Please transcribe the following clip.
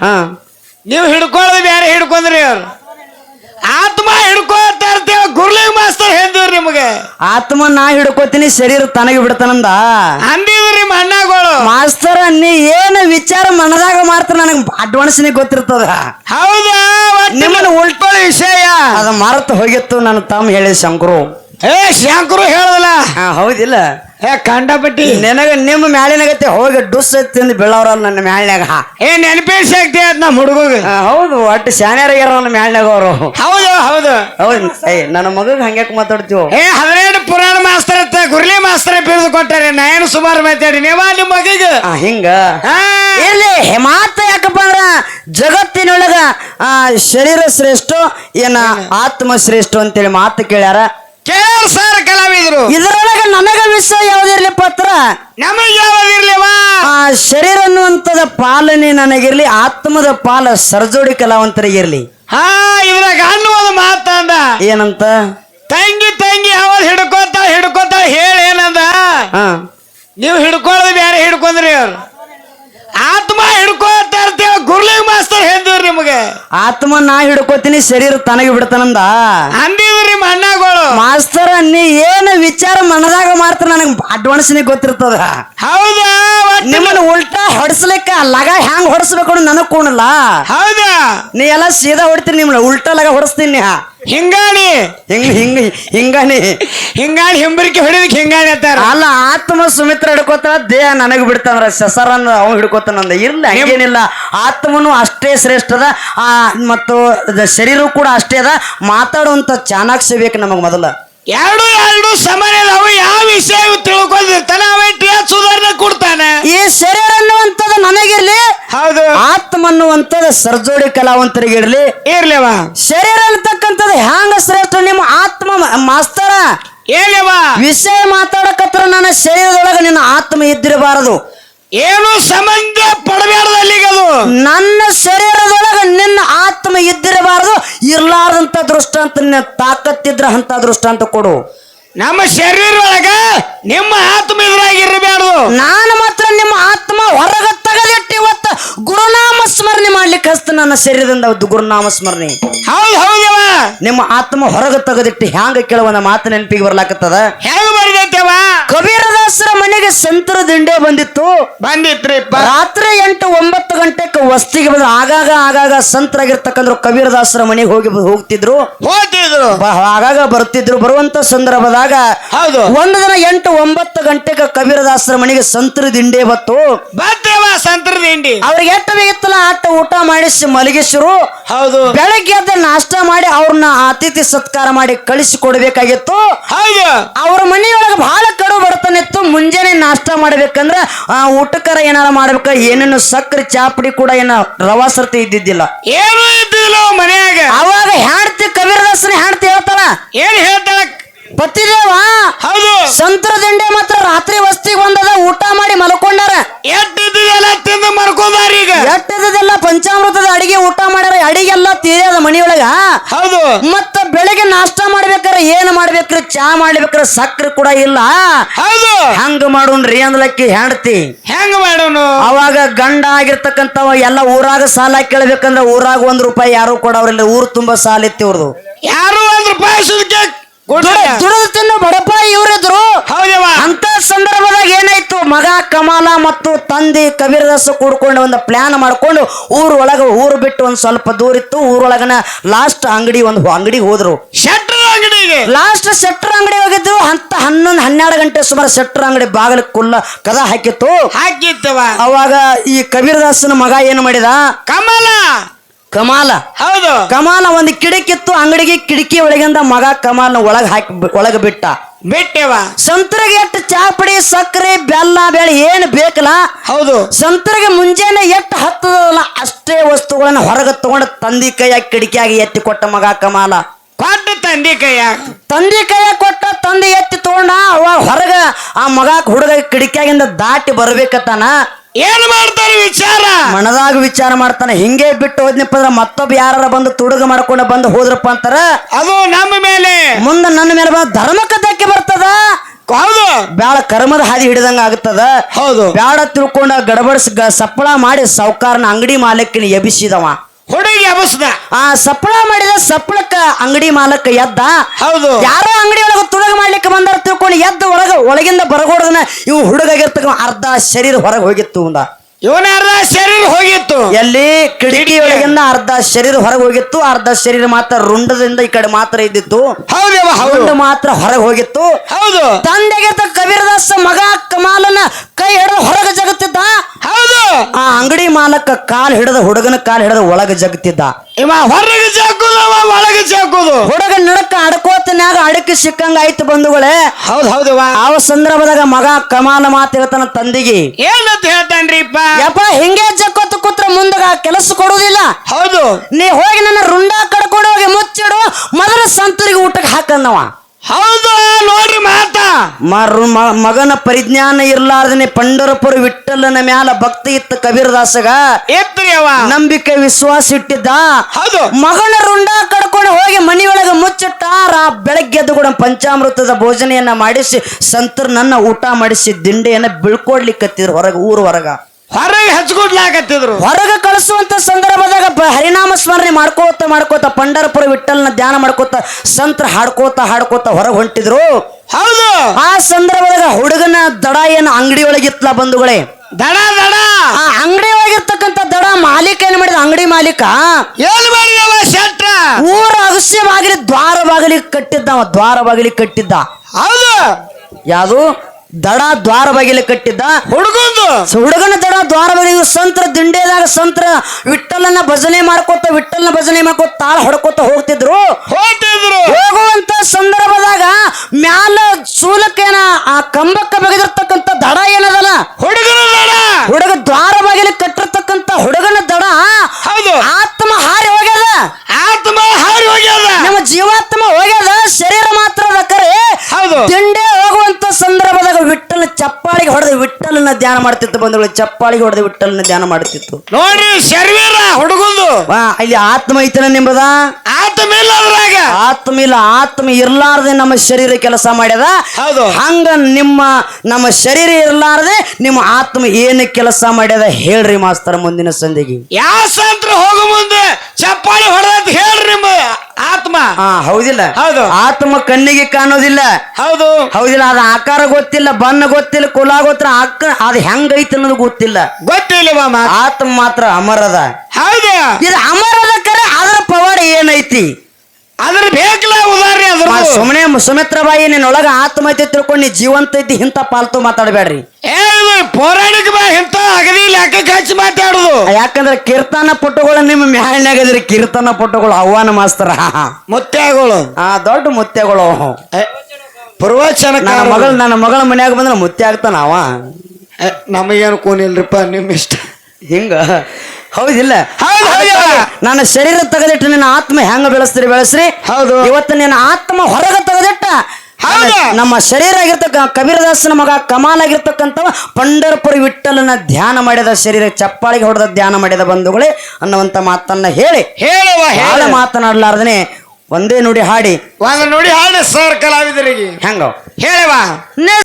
ಹಾ. ನೀವು ಹಿಡ್ಕೊಳ್ಳೋದು ಬೇರೆ ಹಿಡ್ಕೊಂಡ್ರಿ ಅವ್ರು. ಆತ್ಮ ಹಿಡ್ಕೊಳ್ತಾ ಇರ್ತೇವ ಗುರ್ಲಿ ಮಾಸ್ತರ್ ಹೇಳಿದ್ರಿ ನಿಮಗೆ? ಆತ್ಮ ನಾ ಹಿಡ್ಕೋತೀನಿ ಶರೀರ ತನಗೆ ಬಿಡ್ತಾನಂದ. ಅಂದಿದ್ರಿ ಮಣ್ಣಗಳು ಮಾಸ್ತರ ನೀ ಏನ್ ವಿಚಾರ ಮನದಾಗ ಮಾಡ್ತಾರ ನನಗೆ ಅಡ್ವಾನ್ಸ್ನಿಗೆ ಗೊತ್ತಿರ್ತದ. ಹೌದಾ? ನಿಮ್ಮನ್ನ ಉಲ್ಟೋ ವಿಷಯ. ಅದ ಮರೆತು ಹೋಗಿತ್ತು ನನ್ನ ತಮ್ಮ ಹೇಳಿ ಶಂಕರು. ಏ ಶಂಕರು ಹೇಳದಲ್ಲ. ಹೌದಿಲ್ಲ. ಏ ಕಂಡಪಟ್ಟಿ ನಿನಗೆ ನಿಮ್ಮ ಮ್ಯಾಲಿನಾಗತ್ತೆ ಹೋಗಿ ಡುಸ್ ತಿಂದು ಬೀಳವ್ರ ನನ್ನ ಮ್ಯಾಲಿನಾಗ. ಏ ನೆನಪಿನ ಶಕ್ತಿ ಅಂತ ನಮ್ಮ ಹುಡುಗ ಹೌದು ಒಟ್ಟು ಶಾನ್ಯಾರ್ಯಾರ ನನ್ನ ಮ್ಯಾಲಿನಾಗ ಅವರು. ಹೌದು ಹೌದು. ಹೌದು ಏ ನನ್ನ ಮಗಗ್ ಹಂಗ್ಯಾಕ್ ಮಾತಾಡ್ತೀವೋ? ಏ ಹದಿನೇಳು ಪುರಾಣ ಮಾಸ್ತರ್ ಗುರ್ಲಿ ಮಾಸ್ತರ್ ಬಿರುದು ಕೊಟ್ಟಾರೆ ನಯನ ಸುಮಾರು ಮಾತಾಡಿ ನೀವ ನಿಮ್ಮ ಮಗಿಗೆ. ಹಿಂಗ. ಇಲ್ಲಿ ಮಾತ ಯಾಕಪ್ಪ ಅಂದ್ರ ಜಗತ್ತಿನೊಳಗ ಆ ಶರೀರ ಶ್ರೇಷ್ಠ ಏನ ಆತ್ಮ ಶ್ರೇಷ್ಠ ಅಂತೇಳಿ ಮಾತು ಕೇಳ್ಯಾರ. ಸರ್ ಕಲಾವಿದ್ರು. ಇದರೊಳಗ ನನಗ ವಿಷಯ ಯಾವ್ದಿರ್ಲಿ ಪತ್ರ? ನಮಗೆ ಯಾವ್ದಿರ್ಲಿವಾ ಆ ಶರೀರ ಅನ್ನುವಂಥದ ಪಾಲನೆ ನನಗಿರ್ಲಿ ಆತ್ಮದ ಪಾಲ ಸರ್ಜೋಡಿ ಕಲಾವಂತರಿಗಿರ್ಲಿ. ಹಾ ಇದ್ರಾಗ ಅನ್ನುವುದು ಮಾತಂದ ಏನಂತ? ತಂಗಿ ತಂಗಿ ಯಾವಾಗ ಹಿಡ್ಕೋತ ಹಿಡ್ಕೋತ ಹೇಳಿ ಏನಂದ? ಹಾ. ನೀವು ಹಿಡ್ಕೊಳ್ಳೋದು ಬೇರೆ ಹಿಡ್ಕೊಂದ್ರಿ ಅವ್ರು. ಆತ್ಮ ಹಿಡ್ಕೋತ ಇರ್ತೇವ ಗುರ್ಲಿ ಮಾಸ್ತರ್ ಹೇಳಿದ್ರಿ ನಿಮಗೆ. ಆತ್ಮ ನಾ ಹಿಡ್ಕೋತೀನಿ ಶರೀರ ತನಗೆ ಬಿಡ್ತಾನಂದ. ಅಂದಿದ್ರಿ ಅಣ್ಣಗಳು. ಮಾಸ್ತರ ನೀ ಏನು ವಿಚಾರ ಮನದಾಗ ಮಾಡ್ತಾರ ನನಗೆ ಅಡ್ವಾನ್ಸ್ನೇ ಗೊತ್ತಿರ್ತದ. ಹೌದಾ? ನಿಮ್ಮನ್ನ ಉಲ್ಟಾ ಹೊಡ್ಸ್ಲಿಕ್ಕ ಲಗ ಹ್ಯಾಂಗ್ ಹೊಡ್ಸ್ಬೇಕು ನನಗ್ ಕೂಣಲ್ಲ. ಹೌದಾ? ನೀ ಎಲ್ಲ ಸೀದಾ ಹೊಡಿತೀನಿ ನಿಮ್ಮನ್ನ ಉಲ್ಟಾ ಲಗ ಹೊಡಿಸ್ತೀನಿ. ಹಿಂಗಾಣಿ? ಹಿಂಗ ಹಿಂಗ್ ಹಿಂಗಾಣಿ. ಹಿಂಗಾಣಿ ಹಿಂಬರಿಕೆ ಹೊಡಿದಕ್ಕೆ ಹಿಂಗಾಣಿ ಅಂತಾರ. ಅಲ್ಲ ಆತ್ಮ ಸುಮಿತ್ರ ಹಿಡ್ಕೋತಾರ ದೇಹ ನನಗ್ ಬಿಡ್ತಾನ ಸಸರನ್ನ ಅವ್ನು ಹಿಡ್ಕೋತಾನಂದ ಇಲ್ಲ ಹಂಗೇನಿಲ್ಲ. ಆತ್ಮನು ಅಷ್ಟೇ ಶ್ರೇಷ್ಠದ ಆ ಮತ್ತು ಶರೀರ ಕೂಡ ಅಷ್ಟೇ ಅದ. ಮಾತಾಡುವಂತ ಚಾಣಾಕ್ಷ ಬೇಕು ನಮಗ್ ಮೊದಲ. ಎರಡು ಎರಡು ಸಮಾನ ನಾವು ಯಾವ ವಿಷಯ ತಿಳ್ಕೊಂಡಿರ್ತಾನೆ ಅವ ಸುಧಾರಣೆ ಕೊಡ್ತಾನೆ. ಈ ಶರೀರ ಅನ್ನುವಂಥದ್ದು ನನಗಿರ್ಲಿ ಹೌದು. ಆತ್ಮ ಅನ್ನುವಂಥದ್ದು ಸರ್ಜೋಡಿ ಕಲಾವಂತರಿಗಿರ್ಲಿ ಇರ್ಲಿವ ಶರೀರ ಅಂತಕ್ಕಂಥದ್ದು ಹ್ಯಾಂಗ ಶ್ರೇಷ್ಠ? ನಿಮ್ಮ ಆತ್ಮ ಮಾಸ್ತರ. ಏನೇವ ವಿಷಯ ಮಾತಾಡಕತ್ರ ನನ್ನ ಶರೀರದೊಳಗೆ ನಿನ್ನ ಆತ್ಮ ಇದ್ದಿರಬಾರದು. ಏನು ಸಂಬಂಧ ಅಲ್ಲಿಗೆ ಅದು? ನನ್ನ ಶರೀರದೊಳಗ ನಿನ್ನ ಆತ್ಮ ಇದ್ದಿರಬಾರದು ಇರ್ಲಾರ್ದಂತ ದೃಷ್ಟಾಂತ ನಿನ್ನ ತಾಕತ್ತಿದ್ರ ಅಂತ ದೃಷ್ಟಾಂತ ಕೊಡು. ನಮ್ಮ ಶರೀರದೊಳಗ ನಿಮ್ಮ ಆತ್ಮ ಇದ್ರಾಗಿರಬಾರದು ನಾನು ಮಾತ್ರ ನಿಮ್ಮ ಆತ್ಮ ಹೊರಗ ತಗದಿಟ್ಟು ಇವತ್ತು ಗುರುನಾಮ ಸ್ಮರಣೆ ಮಾಡ್ಲಿಕ್ಕೆ ಹಸ್ತ ನನ್ನ ಶರೀರದಿಂದ ಅವತ್ತು ಗುರುನಾಮ ಸ್ಮರಣೆ. ಹೌದು ಹೌದವ ನಿಮ್ಮ ಆತ್ಮ ಹೊರಗ ತಗದಿಟ್ಟು ಹ್ಯಾಂಗ ಕೇಳುವ ನಮ್ಮ ಮಾತು ನೆನಪಿಗೆ ಬರ್ಲಾಕತ್ತದ? ಹೆಂಗ್ ಬರ್ತೈತೆವ ಕಬೀರದಾಸರ ಮನೆಗೆ ಸಂತರ ದಿಂಡೆ ಬಂದಿತ್ತು. ಬಂದಿತ್ರಿಪ್ಪ ರಾತ್ರಿ ಎಂಟು ಒಂಬತ್ತು ಗಂಟೆಗೆ ವಸ್ತಿಗೆ ಬಂದ್ರು ಆಗಾಗ ಆಗಾಗ ಸಂತರಾಗಿರ್ತಕ್ಕಂದ್ರು ಕಬೀರದಾಸರ ಮನೆಗೆ ಹೋಗಿ ಹೋಗ್ತಿದ್ರು. ಹೋಗ್ತಿದ್ರು. ಆಗಾಗ ಬರ್ತಿದ್ರು. ಬರುವಂತ ಸಂದರ್ಭದಾಗ ಹೌದು. ಒಂದು ದಿನ ಎಂಟು ಒಂಬತ್ತು ಗಂಟೆಗೆ ಕಬೀರದಾಸರ ಮನೆಗೆ ಸಂತರ ದಿಂಡೆ ಬತ್ತು ಸಂತರ ದಿಂಡಿ? ಅವ್ರಿಗೆ ಎಷ್ಟು ಬೇಕಿತ್ತಲ್ಲ ಆಟ ಊಟ ಮಾಡಿಸಿ ಮಲಗಿಸರು. ಹೌದು. ಬೆಳಗ್ಗೆ ಎದ್ದು ನಾಷ್ಟ ಮಾಡಿ ಅವ್ರನ್ನ ಅತಿಥಿ ಸತ್ಕಾರ ಮಾಡಿ ಕಳಿಸಿ ಕೊಡಬೇಕಾಗಿತ್ತು. ಹೌದು. ಅವ್ರ ಮನೆಯೊಳಗೆ ಬಹಳ ಕಡು ಬಡತನಿತ್ತು ಮುಂಜಾನೆ ನಾಷ್ಟ ಮಾಡ್ಬೇಕಂದ್ರ ಆ ಊಟಕರ ಏನಾರ ಮಾಡ್ಬೇಕ? ಏನೇನು ಸಕ್ಕರೆ ಚಾಪಡಿ ಕೂಡ ಏನ ರವಾ ಸರ್ತಿ ಇದ್ದಿದ್ದಿಲ್ಲ. ಏನು ಇದ್ದಿಲ್ಲ ಮನೆಯಾಗ. ಅವಾಗ ಹ್ಯಾಡ್ತಿ ಕಬೀರದಾಸನ ಹ್ಯಾಡ್ತಿ ಹೇಳ್ತಾನ ಏನ್ ಹೇಳ್ತಾಳ? ಪತಿದೇವ ಹೌದು. ಸಂತರ ದಂಡೆ ಮಾತ್ರ ರಾತ್ರಿ ವಸ್ತಿಗೆ ಬಂದದ ಊಟ ಮಾಡಿ ಮಲ್ಕೊಂಡಾರ. ಎಟ್ಟಿದ್ದೆಲ್ಲ ತಿಂದು ಮಲ್ಕೊಂಡಾರ ಈಗ. ಎಟ್ಟಿದ್ದೆಲ್ಲ ಪಂಚಾಮೃತದ ಅಡಿಗೆ ಊಟ ಮಾಡ್ಯಾರ ಅಡಿಗೆಲ್ಲ ತೀರ್ಯದ ಮನೆಯೊಳಗ. ಹೌದು. ಮತ್ತ ಬೆಳಗ್ಗೆ ನಾಷ್ಟ ಮಾಡ್ಬೇಕಾರ ಏನ್ ಮಾಡ್ಬೇಕ್ರಿ? ಚಾ ಮಾಡ್ಬೇಕ್ರ ಸಕ್ಕರೆ ಕೂಡ ಇಲ್ಲ. ಹೌದು. ಹಂಗ ಮಾಡೋಣ್ರಿ ಅಂದ್ಲಕ್ಕಿ ಹೆಂಡತಿ. ಹೆಂಗ್ ಮಾಡೋನು? ಅವಾಗ ಗಂಡ ಆಗಿರ್ತಕ್ಕಂಥವ ಎಲ್ಲ ಊರಾಗ ಸಾಲ ಕೇಳ್ಬೇಕಂದ್ರ ಊರಾಗ ಒಂದ್ ರೂಪಾಯಿ ಯಾರು ಕೊಡವ್ರಿಲ್ಲ ಊರ್ ತುಂಬಾ ಸಾಲ ಇತ್ತು ಇವ್ರದು. ಯಾರು ಒಂದ್ ರೂಪಾಯಿ ದುಡಿದು ತಿನ್ನು ಬಡಪ ಇವರಿದ್ರು. ಹೌದವ. ಅಂತ ಸಂದರ್ಭದಾಗ ಏನಾಯ್ತು? ಮಗ ಕಮಾಲ ಮತ್ತು ತಂದೆ ಕಬೀರದಾಸ ಕೂಡ್ಕೊಂಡು ಒಂದು ಪ್ಲಾನ್ ಮಾಡ್ಕೊಂಡು ಊರೊಳಗ ಒಳಗ ಊರು ಬಿಟ್ಟು ಒಂದ್ ಸ್ವಲ್ಪ ದೂರ ಇತ್ತು. ಊರೊಳಗನ ಲಾಸ್ಟ್ ಅಂಗಡಿ ಒಂದು ಅಂಗಡಿಗೆ ಹೋದ್ರು. ಶೆಟ್ರ ಅಂಗಡಿಗೆ. ಲಾಸ್ಟ್ ಸೆಟ್ರ್ ಅಂಗಡಿ ಹೋಗಿದ್ರು ಅಂತ ಹನ್ನೊಂದು ಹನ್ನೆರಡು ಗಂಟೆ ಸುಮಾರು ಸೆಟ್ರ್ ಅಂಗಡಿ ಬಾಗಿಲು ಕುಲ್ಲ ಕದ ಹಾಕಿತ್ತು. ಹಾಕಿತ್ತವ. ಅವಾಗ ಈ ಕಬೀರದಾಸನ ಮಗ ಏನು ಮಾಡಿದ? ಕಮಲ. ಕಮಾಲ. ಹೌದು. ಕಮಾಲ ಒಂದು ಕಿಡಕಿತ್ತು ಅಂಗಡಿಗೆ ಕಿಟಕಿ ಒಳಗಿಂದ ಮಗ ಕಮಾಲ್ನ ಒಳಗ ಹಾಕಿ ಒಳಗ ಬಿಟ್ಟ. ಬಿಟ್ಟೆವ. ಸಂತರಿಗೆ ಎಷ್ಟು ಚಾಪಡಿ ಸಕ್ಕರೆ ಬೆಲ್ಲ ಬೇಳೆ ಏನು ಬೇಕಲ್ಲ ಹೌದು. ಸಂತರಿಗೆ ಮುಂಜಾನೆ ಎಷ್ಟು ಹತ್ತದಲ್ಲ ಅಷ್ಟೇ ವಸ್ತುಗಳನ್ನ ಹೊರಗೆ ತಗೊಂಡು ತಂದಿ ಕೈಯಾಗ ಕಿಡಕಿಯಾಗಿ ಎತ್ತಿ ಕೊಟ್ಟ ಮಗ ಕಮಾಲ. ಕೊಟ್ಟ ತಂದಿ ಕೈಯ ತಂದಿ ಕೈಯಾಗ ಕೊಟ್ಟ ತಂದಿ ಎತ್ತಿ ತಗೊಂಡ ಅವ ಹೊರಗ ಆ ಮಗ ಹುಡುಗ ಕಿಡಕಿಯಾಗಿಂದ ದಾಟಿ ಬರ್ಬೇಕತ್ತಾನ. ಏನ್ ಮಾಡ್ತಾರೆ ವಿಚಾರ? ಮನದಾಗ ವಿಚಾರ ಮಾಡ್ತಾನೆ. ಹಿಂಗೆ ಬಿಟ್ಟು ಹೋದ್ನಪ್ಪ ಅಂದ್ರೆ ಮತ್ತೊಬ್ಬ ಯಾರ ಬಂದು ತುಡುಗ ಮಾಡ್ಕೊಂಡು ಬಂದು ಹೋದ್ರಪ್ಪ ಅಂತಾರ? ಅದು ನಮ್ಮ ಮೇಲೆ. ಮುಂದೆ ನನ್ನ ಮೇಲೆ ಬಂದ ಧರ್ಮಕ್ಕೆ ಧಕ್ಕೆ ಬರ್ತದ? ಹೌದು. ಬ್ಯಾಳ ಕರ್ಮದ ಹಾದಿ ಹಿಡಿದಂಗ ಆಗ್ತದ? ಹೌದು. ಬ್ಯಾಡ ತಿಳ್ಕೊಂಡ ಗಡಬಡಿಸ್ ಸಪ್ಪಳ ಮಾಡಿ ಸಾವುಕಾರನ ಅಂಗಡಿ ಮಾಲಕ್ಕಿನ ಎಬಿಸಿದವ ಹುಡುಗಿ ಅಬಸ್ದ ಆ ಸಪ್ಪಳ ಮಾಡಿದ ಸಪ್ಪಳಕ್ಕ ಅಂಗಡಿ ಮಾಲಕ ಎದ್ದ. ಹೌದು. ಯಾರೋ ಅಂಗಡಿ ಒಳಗ ತುಡಗ ಮಾಡ್ಲಿಕ್ಕೆ ಬಂದಾರ ತಿಳ್ಕೊಂಡು ಎದ್ದ ಒಳಗ ಒಳಗಿಂದ ಬರಗೋಡದನ ಇವು ಹುಡುಗಾಗಿರ್ತಕ್ಕ ಅರ್ಧ ಶರೀರ ಹೊರಗೆ ಹೋಗಿತ್ತು ಅಂದ ಇವನ ಅರ್ಧ ಶರೀರ ಹೋಗಿತ್ತು. ಎಲ್ಲಿ? ಕಿಟಕಿ ಒಳಗಿಂದ ಅರ್ಧ ಶರೀರ ಹೊರಗೆ ಹೋಗಿತ್ತು. ಅರ್ಧ ಶರೀರ ಮಾತ್ರ ರುಂಡದಿಂದ ಈ ಕಡೆ ಮಾತ್ರ ಇದ್ದಿತ್ತು. ಹೌದೇವ ಹೌದು. ರುಂಡ ಮಾತ್ರ ಹೊರಗೆ ಹೋಗಿತ್ತು. ಹೌದು. ತಂದೆಗೆ ಕಬೀರದಾಸ ಮಗ ಕಮಾಲನ ಕೈ ಹಿಡಿದು ಹೊರಗೆ ಜಗತ್ತಿದ್ದ ಹೌದು ಆ ಅಂಗಡಿ ಮಾಲಕ ಕಾಲ್ ಹಿಡಿದ ಹುಡುಗನ ಕಾಲ್ ಹಿಡಿದ ಒಳಗೆ ಜಗ್ತಿದ್ದ. ಇವ ಹೊರಗೆ ಜಾಕುದು ಅವ ಒಳಗೆ ಜಾಕುದು ಹುಡುಗ ನಡಕ ಅಡ್ಕೋತನ್ಯಾಗ ಅಡಕೆ ಸಿಕ್ಕಂಗ ಆಯ್ತು ಬಂಧುಗಳೇ. ಹೌದು ಹೌದವ ಆ ಸಂದರ್ಭದಾಗ ಮಗ ಕಮಾಲ ಮಾತು ಹೇಳ್ತಾನ ತಂದಿಗೆ. ಏನಂತ ಹೇಳ್ತಾನ್ರಿಪ್ಪ? ಯಪ್ಪ ಹಿಂಗೆ ಜಕ್ಕೊತ್ತು ಕೂತ್ರ ಮುಂದಾಗ ಕೆಲಸ ಕೊಡುವುದಿಲ್ಲ ಹೌದು. ನೀ ಹೋಗಿ ನನ್ನ ರುಂಡ ಕಡ್ಕೊಂಡು ಹೋಗಿ ಮುಚ್ಚಿಡು ಮೊದಲ ಸಂತರಿಗೆ ಊಟಕ್ಕೆ ಹಾಕಂದವ. ಹೌದು ನೋಡ್ರಿ ಮಾತ. ಮರು- ಮಗನ ಪರಿಜ್ಞಾನ ಇರ್ಲಾರ್ದನೆ ಪಂಡರಪುರ ವಿಠಲನ ಮ್ಯಾಲ ಭಕ್ತಿ ಇತ್ತು ಕಬೀರದಾಸಗ ಎತ್ರಿ ಅವ ನಂಬಿಕೆ ವಿಶ್ವಾಸ ಇಟ್ಟಿದ್ದ. ಹೌದು. ಮಗನ ರುಂಡ ಕಡ್ಕೊಂಡು ಹೋಗಿ ಮನಿಯೊಳಗೆ ಮುಚ್ಚಿಟ್ಟಾರ. ಬೆಳಗ್ಗೆ ಎದ್ದು ಕೂಡ ಪಂಚಾಮೃತದ ಭೋಜನೆಯನ್ನ ಮಾಡಿಸಿ ಸಂತರ್ ನನ್ನ ಊಟ ಮಾಡಿಸಿ ದಿಂಡೆಯನ್ನ ಬೀಳ್ಕೊಡ್ಲಿಕ್ಕತ್ತಿದ್ರು ಹೊರಗೆ ಊರು ಹೊರಗ. ಹೊರಗೆ ಹಚ್ಕೊಡ್ಲಾಕತ್ತಿದ್ರು ಹೊರಗೆ ಕಳಿಸುವಂತ ಸಂದರ್ಭದಾಗ ಬ- ಹರಿನಾಮ ಸ್ಮರಣೆ ಮಾಡ್ಕೋತ ಮಾಡ್ಕೋತ ಪಂಡರಪುರ ವಿಠಲ್ನ ಧ್ಯಾನ ಮಾಡ್ಕೋತ ಸಂತ್ರ ಹಾಡ್ಕೋತ ಹಾಡ್ಕೋತ ಹೊರಗೆ ಹೊಂಟಿದ್ರು. ಹೌದು. ಆ ಸಂದರ್ಭದಾಗ ಹುಡುಗನ ದಡ ಏನು ಅಂಗಡಿ ಒಳಗಿತ್ಲ ಬಂಧುಗಳೇ? ದಡ ದಡ. ಆ ಅಂಗಡಿ ಒಳಗಿರ್ತಕ್ಕಂಥ ದಡ ಮಾಲೀಕ ಏನ್ ಮಾಡಿದ? ಅಂಗಡಿ ಮಾಲೀಕ? ಏನ್ ಮಾಡಿದವ ಶೆಟ್ರ? ಊರ ಅಗಸ್ಯ ಬಾಗಿಲಿ ದ್ವಾರ ಬಾಗಿಲಿ ಕಟ್ಟಿದ್ದ ಅವ ದ್ವಾರ ಬಾಗಿಲಿ ಕಟ್ಟಿದ್ದ. ಹೌದು. ಯಾವುದು? ದಡ ದ್ವಾರ ಬಾಗಿಲು ಕಟ್ಟಿದ್ದ ಹುಡುಗಂದು. ಹುಡುಗನ ದಡ ದ್ವಾರ ಬಾಗಿಲು ಸಂತ್ರ ದಿಂಡೇದಾಗ ಸಂತ್ರ ವಿಠಲನ ಭಜನೆ ಮಾಡ್ಕೋತ ವಿಠಲನ ಭಜನೆ ಮಾಡ್ಕೋತ ತಾಳ ಹೊಡ್ಕೋತ ಹೋಗ್ತಿದ್ರು. ಹೋಗುವಂತ ಸಂದರ್ಭದಾಗ ಮ್ಯಾಲ ಸೂಲಕ್ಕೇನ ಆ ಕಂಬಕ್ಕ ಬಗೆದಿರ್ತಕ್ಕಂತ ದಡ ಏನದಲ್ಲ? ಹುಡುಗನ ದಡ. ಹುಡುಗ ದ್ವಾರ ಬಾಗಿಲು ಕಟ್ಟಿರ್ತಕ್ಕಂತ ಹುಡುಗನ ದಡ ಹೌದು. ಆತ್ಮ ಹಾರಿ ಹೋಗ್ಯದ. ಆತ್ಮ ಹಾರಿ ಹೋಗ್ಯದ. ನಮ್ಮ ಜೀವಾತ್ಮ ಹೋಗ್ಯದ ಶರೀರ ಮಾತ್ರ ಅದ ಕರೆ ಹೌದು ತಿಂಡೆ ಹೋಗುವಂತ ಸಂದರ್ಭದಾಗ ವಿಠಲ ಚಪ್ಪಾಳಿಗೆ ಹೊಡೆದು ವಿಠಲನ ಧ್ಯಾನ ಮಾಡ್ತಿತ್ತು ಬಂಧುಗಳು. ಚಪ್ಪಾಳಿಗೆ ಹೊಡೆದು ವಿಠಲನ ಧ್ಯಾನ ಮಾಡ್ತಿತ್ತು. ನೋಡ್ರಿ ಶರ್ವೀರ ಹುಡುಗಂದು. ಇಲ್ಲಿ ಆತ್ಮ ಐತನ ನಿಂಬದ? ಆತ್ಮ ಇಲ್ಲ ಅದ್ರಾಗ ಆತ್ಮ ಇಲ್ಲ ಆತ್ಮ ಇರ್ಲಾರ್ದೆ ನಮ್ಮ ಶರೀರ ಕೆಲಸ ಮಾಡ್ಯದ. ಹೌದು. ಹಂಗ ನಿಮ್ಮ ನಮ್ಮ ಶರೀರ ಇರ್ಲಾರ್ದೆ ನಿಮ್ಮ ಆತ್ಮ ಏನು ಕೆಲಸ ಮಾಡ್ಯದ ಹೇಳ್ರಿ ಮಾಸ್ತರ ಮುಂದಿನ ಸಂಧಿಗೆ ಯಾವ ಸಂತ್ರ ಹೋಗು ಮುಂದೆ ಚಪ್ಪಾಳಿ ಹೊಡೆದ ಹೇಳ್ರಿ ನಿಮ್ಮ ಆತ್ಮ. ಹಾ ಹೌದಿಲ್ಲ. ಹೌದು. ಆತ್ಮ ಕಣ್ಣಿಗೆ ಕಾಣೋದಿಲ್ಲ. ಹೌದು. ಹೌದಿಲ್ಲ ಅದ ಆಕಾರ ಗೊತ್ತಿಲ್ಲ ಬಣ್ಣ ಗೊತ್ತಿಲ್ಲ ಕುಲ ಗೊತ್ತಿಲ್ಲ ಅಕ್ಕ ಅದು ಹೆಂಗೈತಿ ಅನ್ನೋದು ಗೊತ್ತಿಲ್ಲ. ಗೊತ್ತಿಲ್ಲ ಆತ್ಮ ಮಾತ್ರ ಅಮರದ. ಹೌದು. ಇದು ಅಮರದ ಕರೆ ಅದರ ಪವಾಡ ಏನೈತಿ? ಅದ್ರ ಬೇಕಲ್ಲ ಉದಾಹರಣೆ ಅದ್ರ ಸುಮ್ಮನೆ ಸುಮಿತ್ರ ಬಾಯಿ ನಿನ್ನೊಳಗ ಒಳಗ ಆತ್ಮಹತ್ಯೆ ತಿಳ್ಕೊಂಡು ನೀ ಜೀವಂತ ಇದ್ದಿ ಇಂಥ ಪಾಲ್ತು ಮಾತಾಡಬೇಡ್ರಿ. ಪೌರಾಣಿಕ ಬಾ ಇಂತ ಅಗದಿ ಲೆಕ್ಕಕ್ಕೆ ಹಚ್ಚಿ ಮಾತಾಡುದು. ಯಾಕಂದ್ರೆ ಕೀರ್ತನ ಪುಟ್ಟುಗಳು ನಿಮ್ಮ ಮ್ಯಾಳ್ನಾಗದ್ರಿ ಕೀರ್ತನ ಪುಟ್ಟುಗಳು ಅವ್ವಾನ ಮಾಸ್ತರ. ಮುತ್ಯಾಗಳು. ಆ ದೊಡ್ಡ ಮುತ್ಯಗಳು. ಪ್ರವಚನ ನನ್ನ ಮಗಳು ನನ್ನ ಮಗಳ ಮನ್ಯಾಗ ಬಂದ್ರೆ ಮುತ್ಯ ಆಗ್ತಾನ ಅವ ನಮಗೇನು ಕೂನಿಲ್ರಿಪ್ಪ ನಿಮ್ಮ ಇಷ್ಟ ಹಿಂಗ ಹೌದಿಲ್ಲ? ಹೌದು, ಹೌದು. ನನ್ನ ಶರೀರ ತೆಗೆದಿಟ್ಟು ನಿನ್ನ ಆತ್ಮ ಹೆಂಗ ಬೆಳೆಸ್ತೀರಿ ಬೆಳೆಸ್ರಿ. ಹೌದು. ಇವತ್ತು ನಿನ್ನ ಆತ್ಮ ಹೊರಗೆ ತೆಗೆದಿಟ್ಟ. ಹೌದು. ನನ್ನ- ನಮ್ಮ ಶರೀರ ಆಗಿರ್ತಕ್ಕ ಕಬೀರದಾಸನ ಮಗ ಕಮಾಲ್ ಆಗಿರ್ತಕ್ಕಂಥವ ಪಂಡರಪುರ ವಿಠಲನ ಧ್ಯಾನ ಮಾಡಿದ ಶರೀರ ಚಪ್ಪಾಳಿಗೆ ಹೊಡೆದ ಧ್ಯಾನ ಮಾಡಿದ ಬಂಧುಗಳೇ ಅನ್ನುವಂತ ಮಾತನ್ನ ಹೇಳಿ. ಹೇಳುವ ಹೇಳ. ಮಾತನಾಡ್ಲಾರ್ದನೆ ಒಂದೇ ನುಡಿ ಹಾಡಿ. ಒಂದು ನುಡಿ ಹಾಡಿ ಸರ್ ಕಲಾವಿದರಿಗೆ. ಹೆಂಗ? ಹೇಳುವ.